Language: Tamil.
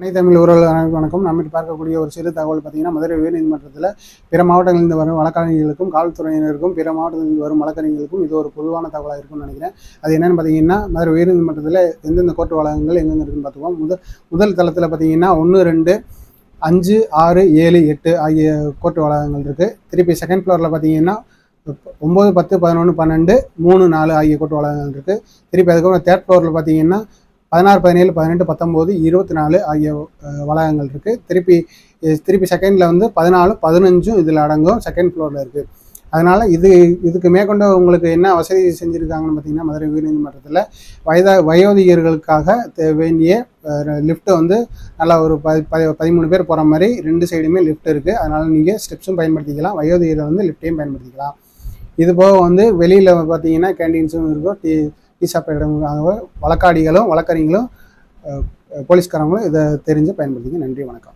அனை தமிழ் உறவுகளுக்கு வணக்கம். நம்ம பார்க்கக்கூடிய ஒரு சிறு தகவல் பார்த்தீங்கன்னா மதுரை உயர்நீதிமன்றத்தில் பிற மாவட்டங்களிலிருந்து வரும் வழக்கறிஞர்களுக்கும் காவல்துறையினருக்கும் பிற மாவட்டங்களிலிருந்து வரும் வழக்கறிஞர்களுக்கும் இது ஒரு பொதுவான தகவலாக இருக்கும்னு நினைக்கிறேன். அது என்னென்னு பார்த்தீங்கன்னா மதுரை உயர்நீதிமன்றத்தில் எந்தெந்த கோர்ட்டு வளாகங்கள் எங்கெங்க இருக்குன்னு பார்த்துக்குவோம். முதல் முதல் தளத்தில் பார்த்தீங்கன்னா ஒன்று ரெண்டு அஞ்சு ஆறு ஏழு எட்டு ஆகிய கோர்ட்டு வளாகங்கள் இருக்குது திருப்பி செகண்ட் ஃப்ளோரில் பார்த்தீங்கன்னா ஒம்பது பத்து பதினொன்று பன்னெண்டு மூணு நாலு ஆகிய கோட்டு வளாகங்கள் இருக்குது திருப்பி அதுக்கப்புறம் தேர்ட் ஃப்ளோரில் பார்த்தீங்கன்னா பதினாறு பதினேழு பதினெட்டு பத்தொம்போது இருபத்தி நாலு ஆகிய வளாகங்கள் இருக்குது திருப்பி திருப்பி செகண்டில் வந்து பதினாலு பதினஞ்சும் இதில் அடங்கும் செகண்ட் ஃப்ளோரில் இருக்குது அதனால் இது இதுக்கு மேற்கொண்டு உங்களுக்கு என்ன வசதி செஞ்சுருக்காங்கன்னு பார்த்தீங்கன்னா மதுரை உயர்நீதிமன்றத்தில் வயதா வயோதிகர்களுக்காக வேண்டிய லிஃப்ட்டை வந்து நல்லா ஒரு ப பதிமூணு பேர் போகிற மாதிரி ரெண்டு சைடுமே லிஃப்ட் இருக்குது அதனால் நீங்கள் ஸ்டெப்ஸும் பயன்படுத்திக்கலாம். வயோதிகரை வந்து லிஃப்ட்டையும் பயன்படுத்திக்கலாம். இது போக வந்து வெளியில் பார்த்தீங்கன்னா கேண்டீன்ஸும் இருக்கும். டீ டீ சாப்பிட்ற இடங்களுக்காக வழக்காடிகளும் வழக்கறிஞர்களும் போலீஸ்காரங்களும் இதை தெரிஞ்சு பயன்படுத்திங்க. நன்றி வணக்கம்.